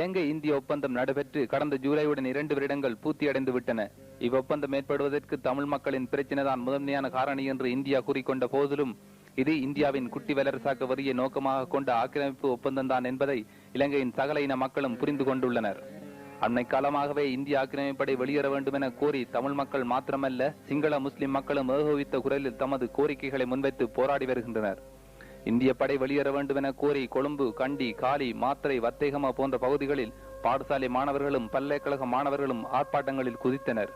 இலங்கை இந்திய ஒப்பந்தம் நடைபெற்று கடந்த ஜூலையுடன் இரண்டு வருடங்கள் பூர்த்தியடைந்து விட்டன. இவ்வொப்பந்தம் ஏற்படுவதற்கு தமிழ் மக்களின் பிரச்சினைதான் முதன்மையான காரணி என்று இந்தியா கூறிக்கொண்ட போதிலும் இது இந்தியாவின் குட்டி வல்லரசாக்க வரிய நோக்கமாக கொண்ட ஆக்கிரமிப்பு ஒப்பந்தம்தான் என்பதை இலங்கையின் சகல இன மக்களும் புரிந்து கொண்டுள்ளனர். அன்னை காலமாகவே இந்திய ஆக்கிரமிப்படை வெளியேற வேண்டும் என கோரி தமிழ் மக்கள் மாத்திரமல்ல சிங்கள முஸ்லிம் மக்களும் ஏகோவித்த குரலில் தமது கோரிக்கைகளை முன்வைத்து போராடி வருகின்றனர். இந்திய படை வெளியேற வேண்டும் என கோரி கொழும்பு கண்டி காலி மாத்திரை வத்தேகம போன்ற பகுதிகளில் பாடசாலை மாணவர்களும் பல்கலைக்கழக மாணவர்களும் ஆர்ப்பாட்டங்களில் குதித்தனர்.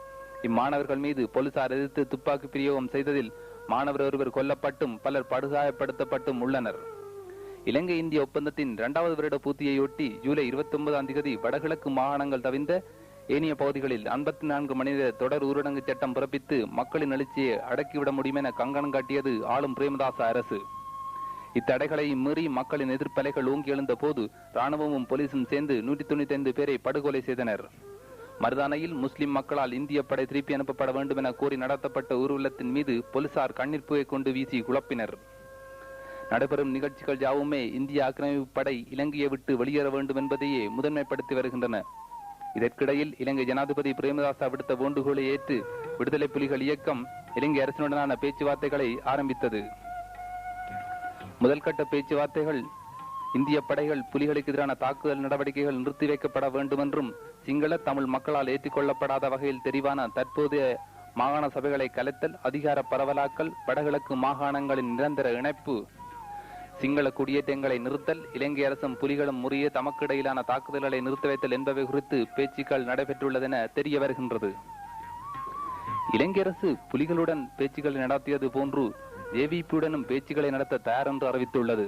இம்மாணவர்கள் மீது போலீசார் எதிர்த்து துப்பாக்கி பிரயோகம் செய்ததில் மாணவர் ஒருவர் கொல்லப்பட்டும் பலர் படுகாயப்படுத்தப்பட்டும் உள்ளனர். இலங்கை இந்திய ஒப்பந்தத்தின் இரண்டாவது வருட பூர்த்தியையொட்டி ஜூலை இருபத்தி ஒன்பதாம் தேதி வடகிழக்கு மாகாணங்கள் தவிர்ந்த ஏனைய பகுதிகளில் ஐம்பத்தி நான்கு மனித தொடர் ஊரடங்கு சட்டம் பிறப்பித்து மக்களின் எழுச்சியை அடக்கிவிட முடியும் என கங்கணம் காட்டியது ஆளும் பிரேமதாச அரசு. இத்தடைகளை மீறி மக்களின் எதிர்ப்பலைகள் ஓங்கி எழுந்த போது ராணுவமும் போலீசும் சேர்ந்து நூற்றி தொண்ணூத்தி ஐந்து பேரை படுகொலை செய்தனர். மருதானையில் முஸ்லிம் மக்களால் இந்திய படை திருப்பி அனுப்பப்பட வேண்டும் என கோரி நடத்தப்பட்ட ஊர்வலத்தின் மீது போலீசார் கண்ணீர் புகை கொண்டு வீசி குழப்பினர். நடைபெறும் நிகழ்ச்சிகள் யாவுமே இந்திய ஆக்கிரமிப்பு படை இலங்கையை விட்டு வெளியேற வேண்டும் என்பதையே முதன்மைப்படுத்தி வருகின்றன. இதற்கிடையில் இலங்கை ஜனாதிபதி பிரேமதாசா விடுத்த வேண்டுகோளை ஏற்று விடுதலை புலிகள் இயக்கம் இலங்கை அரசினுடனான பேச்சுவார்த்தைகளை ஆரம்பித்தது. முதல் கட்ட பேச்சுவார்த்தைகள் இந்திய படைகள் புலிகளுக்கு எதிரான தாக்குதல் நடவடிக்கைகள் நிறுத்தி வைக்கப்பட வேண்டும் என்றும் சிங்கள தமிழ் மக்களால் ஏற்றுக்கொள்ளப்படாத வகையில் தெரிவான தற்போதைய மாகாண சபைகளை கலைத்தல் அதிகார பரவலாக்கல் வடகிழக்கு மாகாணங்களின் நிரந்தர இணைப்பு சிங்கள குடியேற்றங்களை நிறுத்தல் இலங்கை அரசும் புலிகளும் முறையே தமக்கிடையிலான தாக்குதல்களை நிறுத்தி வைத்தல் என்பவை குறித்து பேச்சுக்கள் நடைபெற்றுள்ளதென தெரிய வருகின்றது. இலங்கை அரசு புலிகளுடன் பேச்சுக்களை நடத்தியது போன்று ஜேவிபியுடனும் பேச்சுக்களை நடத்த தயார் என்று அறிவித்துள்ளது.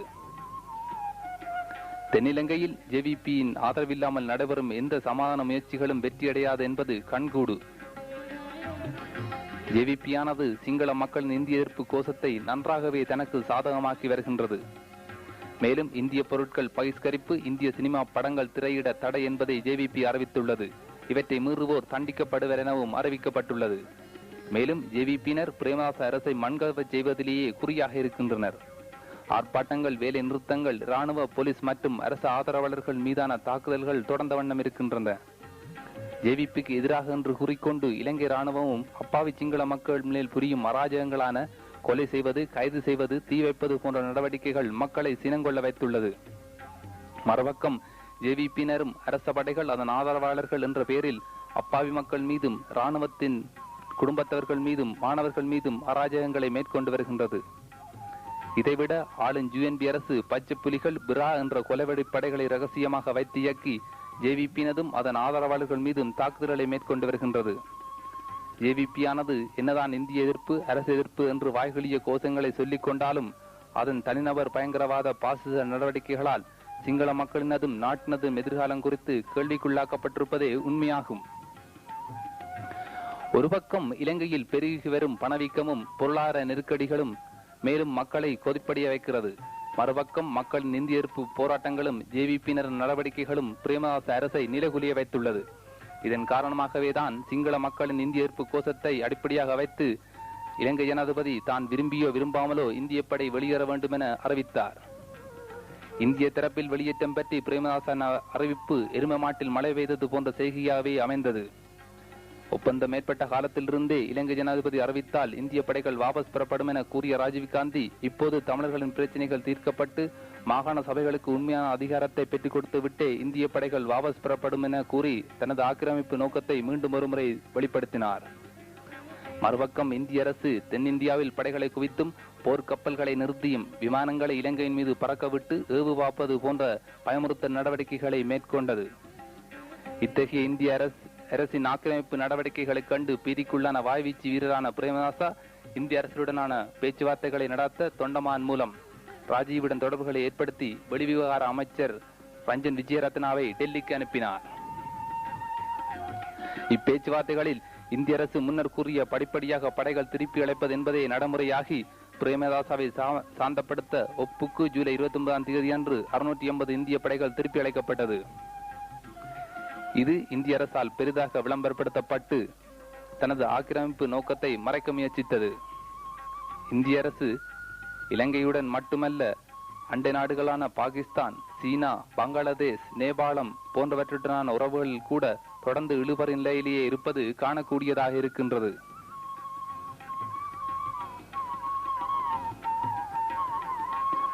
தென்னிலங்கையில் ஜேவிபியின் ஆதரவில்லாமல் நடைபெறும் எந்த சமாதான முயற்சிகளும் வெற்றியடையாது என்பது கண்கூடு. ஜேவிபியானது சிங்கள மக்களின் இந்திய எதிர்ப்பு கோஷத்தை நன்றாகவே தனக்கு சாதகமாக்கி வருகின்றது. மேலும் இந்திய பொருட்கள் பகிஷ்கரிப்பு இந்திய சினிமா படங்கள் திரையிட தடை என்பதை ஜேவிபி அறிவித்துள்ளது. இவற்றை மீறுவோர் தண்டிக்கப்படுவர் எனவும் அறிவிக்கப்பட்டுள்ளது. மேலும் ஜேவிபியினர் பிரேமதாச அரசை மண்கவச் செய்வதிலேயே குறியாக இருக்கின்றனர். ஆர்ப்பாட்டங்கள் வேலை நிறுத்தங்கள் ராணுவ போலீஸ் மற்றும் அரசு ஆதரவாளர்கள் மீதான தாக்குதல்கள் தொடர்ந்த வண்ணம் இருக்கின்றன. ஜேவிபிக்கு எதிராக என்று கூறிக்கொண்டு இலங்கை ராணுவமும் அப்பாவி சிங்கள மக்கள் மேல் புரியும் அராஜகங்களான கொலை செய்வது கைது செய்வது தீ வைப்பது போன்ற நடவடிக்கைகள் மக்களை சினங்கொள்ள வைத்துள்ளது. மறுபக்கம் ஜேவிபியினரும் அரச படைகள் அதன் ஆதரவாளர்கள் என்ற பெயரில் அப்பாவி மக்கள் மீதும் ராணுவத்தின் குடும்பத்தவர்கள் மீதும் மாணவர்கள் மீதும் அராஜகங்களை மேற்கொண்டு வருகின்றது. இதைவிட ஆளும் யுஎன்பி அரசு பச்சை புலிகள் பிரா என்ற கொலைவெடி படைகளை ரகசியமாக வைத்து இயக்கி ஜேவிபியினதும் அதன் ஆதரவாளர்கள் மீதும் தாக்குதல்களை மேற்கொண்டு வருகின்றது. ஜேவிபியானது என்னதான் இந்திய எதிர்ப்பு அரசு எதிர்ப்பு என்று வாய்களிய கோஷங்களை சொல்லிக் கொண்டாலும் அதன் தனிநபர் பயங்கரவாத பாசிச நடவடிக்கைகளால் சிங்கள மக்களினதும் நாட்டினதும் எதிர்காலம் குறித்து கேள்விக்குள்ளாக்கப்பட்டிருப்பதே உண்மையாகும். ஒரு பக்கம் இலங்கையில் பெருகி வரும் பணவீக்கமும் பொருளாதார நெருக்கடிகளும் மேலும் மக்களை கொதிப்படைய வைக்கிறது. மறுபக்கம் மக்களின் நிந்தியெடுப்பு போராட்டங்களும் ஜேவிபியினர் நடவடிக்கைகளும் பிரேமதாச அரசை நிலகுலிய வைத்துள்ளது. இதன் காரணமாகவே தான் சிங்கள மக்களின் இந்தியேற்பு கோஷத்தை அடிப்படையாக வைத்து இலங்கை ஜனாதிபதி தான் விரும்பியோ விரும்பாமலோ இந்திய படை வெளியேற வேண்டும் என அறிவித்தார். இந்திய தரப்பில் வெளியேற்றம் பற்றி பிரேமதாசன் அறிவிப்பு எரும மாட்டில் மழை பெய்தது போன்ற செய்கையாகவே அமைந்தது. ஒப்பந்தம் ஏற்பட்ட காலத்திலிருந்தே இலங்கை ஜனாதிபதி அறிவித்தால் இந்திய படைகள் வாபஸ் பெறப்படும் என கூறிய ராஜீவ் காந்தி இப்போது தமிழர்களின் பிரச்சனைகள் தீர்க்கப்பட்டு மாகாண சபைகளுக்கு உண்மையான அதிகாரத்தை பெற்றுக் கொடுத்து விட்டே இந்திய படைகள் வாபஸ் பெறப்படும் என கூறி தனது ஆக்கிரமிப்பு நோக்கத்தை மீண்டும் ஒருமுறை வெளிப்படுத்தினார். மறுபக்கம் இந்திய அரசு தென்னிந்தியாவில் படைகளை குவித்தும் போர்க்கப்பல்களை நிறுத்தியும் விமானங்களை இலங்கையின் மீது பறக்கவிட்டு ஏவு பார்ப்பது போன்ற பயமுறுத்தல் நடவடிக்கைகளை மேற்கொண்டது. இத்தகைய இந்திய அரசு அரசின் ஆக்கிரமிப்பு நடவடிக்கைகளைக் கண்டு பீதிக்குள்ளான வாய்வீச்சு வீரரான பிரேமதாசா இந்திய அரசுடனான பேச்சுவார்த்தைகளை நடத்த தொண்டமான் மூலம் ராஜீவுடன் தொடர்புகளை ஏற்படுத்தி வெளிவிவகார அமைச்சர் ரஞ்சன் விஜயரத்னாவை டெல்லிக்கு அனுப்பினார். இப்பேச்சுவார்த்தைகளில் இந்திய அரசு முன்னர் கூறிய படிப்படியாக படைகள் திருப்பி அழைப்பது என்பதை நடைமுறையாகி பிரேமதாசாவை சா- சாந்தப்படுத்த ஒப்புக்கு ஜூலை இருபத்தி ஒன்பதாம் தேதி அன்று அறுநூற்றி எண்பது இந்திய படைகள் திருப்பி அழைக்கப்பட்டது. இது இந்திய அரசால் பெரிதாக விளம்பரப்படுத்தப்பட்டு தனது ஆக்கிரமிப்பு நோக்கத்தை மறைக்க முயற்சித்தது. இந்திய அரசு இலங்கையுடன் மட்டுமல்ல அண்டை நாடுகளான பாகிஸ்தான் சீனா பங்களாதேஷ் நேபாளம் போன்றவற்றுடனான உறவுகளில் கூட தொடர்ந்து இழுபறி நிலையிலேயே இருப்பது காணக்கூடியதாக இருக்கின்றது.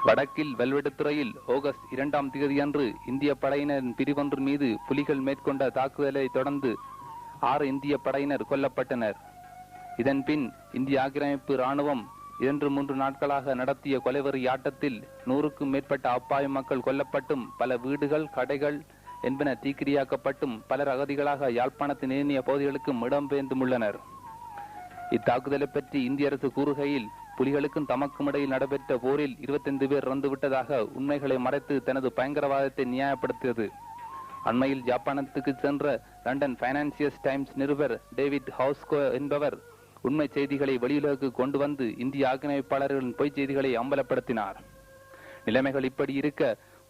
வடக்கில் வெல்வெடுத்துறையில் ஆகஸ்ட் இரண்டாம் தேதியன்று இந்திய படையினரின் பிரிவொன்று மீது புலிகள் மேற்கொண்ட தாக்குதலை தொடர்ந்து ஆறு இந்திய படையினர் கொல்லப்பட்டனர். இதன் பின் இந்திய ஆக்கிரமிப்பு ராணுவம் இரண்டு மூன்று நாட்களாக நடத்திய கொலைவெறி ஆட்டத்தில் நூறுக்கும் மேற்பட்ட அப்பாவி மக்கள் கொல்லப்பட்டும் பல வீடுகள் கடைகள் என்பன தீக்கிரியாக்கப்பட்டும் பலர் அகதிகளாக யாழ்ப்பாணத்தின் ஏனைய பகுதிகளுக்கும் இடம்பெயர்ந்துள்ளனர் இத்தாக்குதலை பற்றி இந்திய அரசு கூறுகையில் புலிகளுக்கும் தமக்கும் இடையில் நடைபெற்ற போரில் 25 பேர் இறந்துவிட்டதாக உண்மைகளை மறைத்து தனது பயங்கரவாதத்தை நியாயப்படுத்தியது. அண்மையில் ஜப்பானத்துக்கு சென்ற லண்டன் பைனான்சியஸ் டைம்ஸ் நிருபர் டேவிட் ஹவுஸ்கோ என்பவர் உண்மை செய்திகளை வெளியுலகுக்கு கொண்டு வந்து இந்திய ஆக்கிரமிப்பாளர்களின் பொய்ச் செய்திகளை அம்பலப்படுத்தினார். நிலைமைகள் இப்படி இருக்க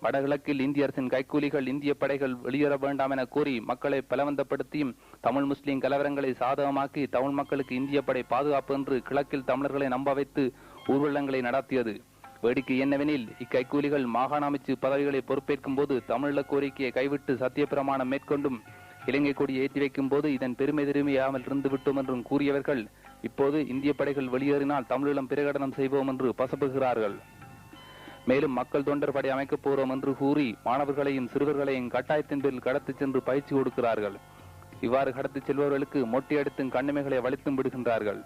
வடகிழக்கில் இந்திய அரசின் கைக்கூலிகள் இந்திய படைகள் வெளியேற வேண்டாம் என கூறி மக்களை பலவந்தப்படுத்தியும் தமிழ் முஸ்லிம் கலவரங்களை சாதகமாக்கி தமிழ் மக்களுக்கு இந்திய படை பாதுகாப்பு என்று கிழக்கில் தமிழர்களை நம்ப வைத்து ஊர்வலங்களை நடத்தியது. வேடிக்கை என்னவெனில் இக்கைக்கூலிகள் மாகாண அமைச்சு பதவிகளை பொறுப்பேற்கும் போது தமிழீழ கோரிக்கையை கைவிட்டு சத்தியப்பிரமாணம் மேற்கொண்டும் இலங்கை கொடி ஏற்றி வைக்கும் போது இதன் பெருமை திரும்பியாமல் இருந்து விட்டோம் என்றும் கூறியவர்கள் இப்போது இந்திய படைகள் வெளியேறினால் தமிழீழம் பிரகடனம் செய்வோம் என்று பசப்புகிறார்கள். மேலும் மக்கள் தொண்டர் படை அமைக்கப் போறோம் என்று கூறி மாணவர்களையும் சிறுவர்களையும் கட்டாயத்தின் பேரில் கடத்திச் சென்று பயிற்சி கொடுக்கிறார்கள். இவ்வாறு கடத்திச் செல்பவர்களுக்கு மொட்டை அடித்தும் கண்ணிமைகளை வலித்தும் விடுகின்றார்கள்.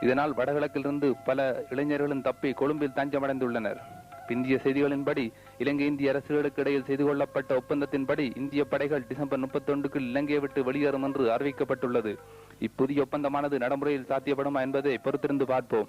இதனால் வடகிழக்கிலிருந்து பல இளைஞர்களும் தப்பி கொழும்பில் தஞ்சமடைந்துள்ளனர். பிந்திய செய்திகளின்படி இலங்கை இந்திய அரசுகளுக்கு இடையில் செய்து கொள்ளப்பட்ட ஒப்பந்தத்தின்படி இந்திய படைகள் டிசம்பர் முப்பத்தொன்றுக்குள் இலங்கையை விட்டு வெளியேறும் என்று அறிவிக்கப்பட்டுள்ளது. இப்புதிய ஒப்பந்தமானது நடைமுறையில் சாத்தியப்படுமா என்பதை பொறுத்திருந்து பார்ப்போம்.